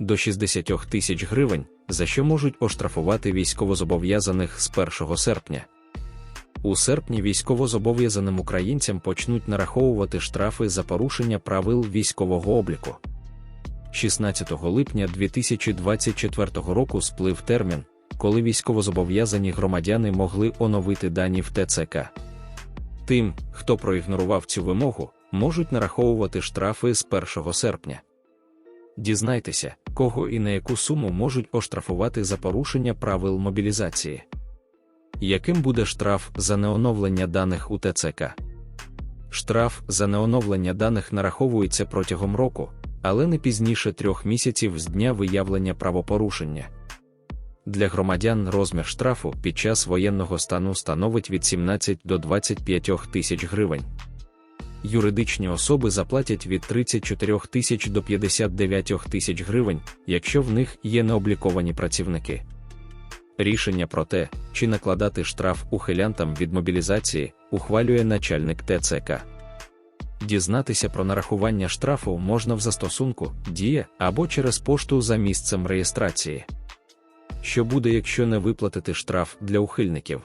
до 60 тисяч гривень, за що можуть оштрафувати військовозобов'язаних з 1 серпня. У серпні військовозобов'язаним українцям почнуть нараховувати штрафи за порушення правил військового обліку. 16 липня 2024 року сплив термін, коли військовозобов'язані громадяни могли оновити дані в ТЦК. Тим, хто проігнорував цю вимогу, можуть нараховувати штрафи з 1 серпня. Дізнайтеся, кого і на яку суму можуть оштрафувати за порушення правил мобілізації. Яким буде штраф за неоновлення даних у ТЦК? Штраф за неоновлення даних нараховується протягом року, але не пізніше трьох місяців з дня виявлення правопорушення. Для громадян розмір штрафу під час воєнного стану становить від 17 до 25 тисяч гривень. Юридичні особи заплатять від 34 тисяч до 59 тисяч гривень, якщо в них є необліковані працівники. Рішення про те, чи накладати штраф ухилянтам від мобілізації, ухвалює начальник ТЦК. Дізнатися про нарахування штрафу можна в застосунку Дія або через пошту за місцем реєстрації. Що буде, якщо не виплатити штраф для ухильників?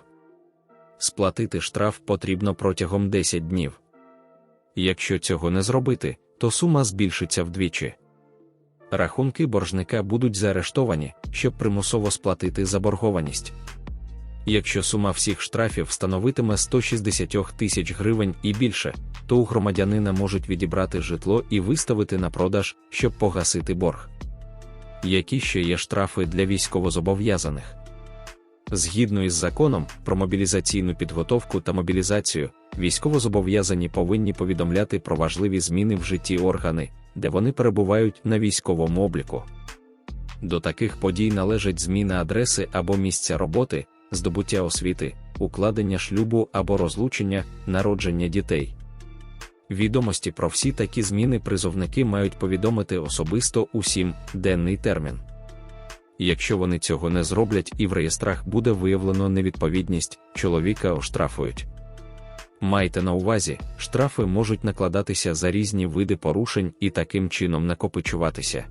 Сплатити штраф потрібно протягом 10 днів. Якщо цього не зробити, то сума збільшиться вдвічі. Рахунки боржника будуть заарештовані, щоб примусово сплатити заборгованість. Якщо сума всіх штрафів становитиме 160 тисяч гривень і більше, то у громадянина можуть відібрати житло і виставити на продаж, щоб погасити борг. Які ще є штрафи для військовозобов'язаних? Згідно із законом про мобілізаційну підготовку та мобілізацію, військовозобов'язані повинні повідомляти про важливі зміни в житті органи, де вони перебувають на військовому обліку. До таких подій належать зміна адреси або місця роботи, здобуття освіти, укладення шлюбу або розлучення, народження дітей. Відомості про всі такі зміни призовники мають повідомити особисто усім денний термін. Якщо вони цього не зроблять і в реєстрах буде виявлено невідповідність, чоловіка оштрафують. Майте на увазі, штрафи можуть накладатися за різні види порушень і таким чином накопичуватися.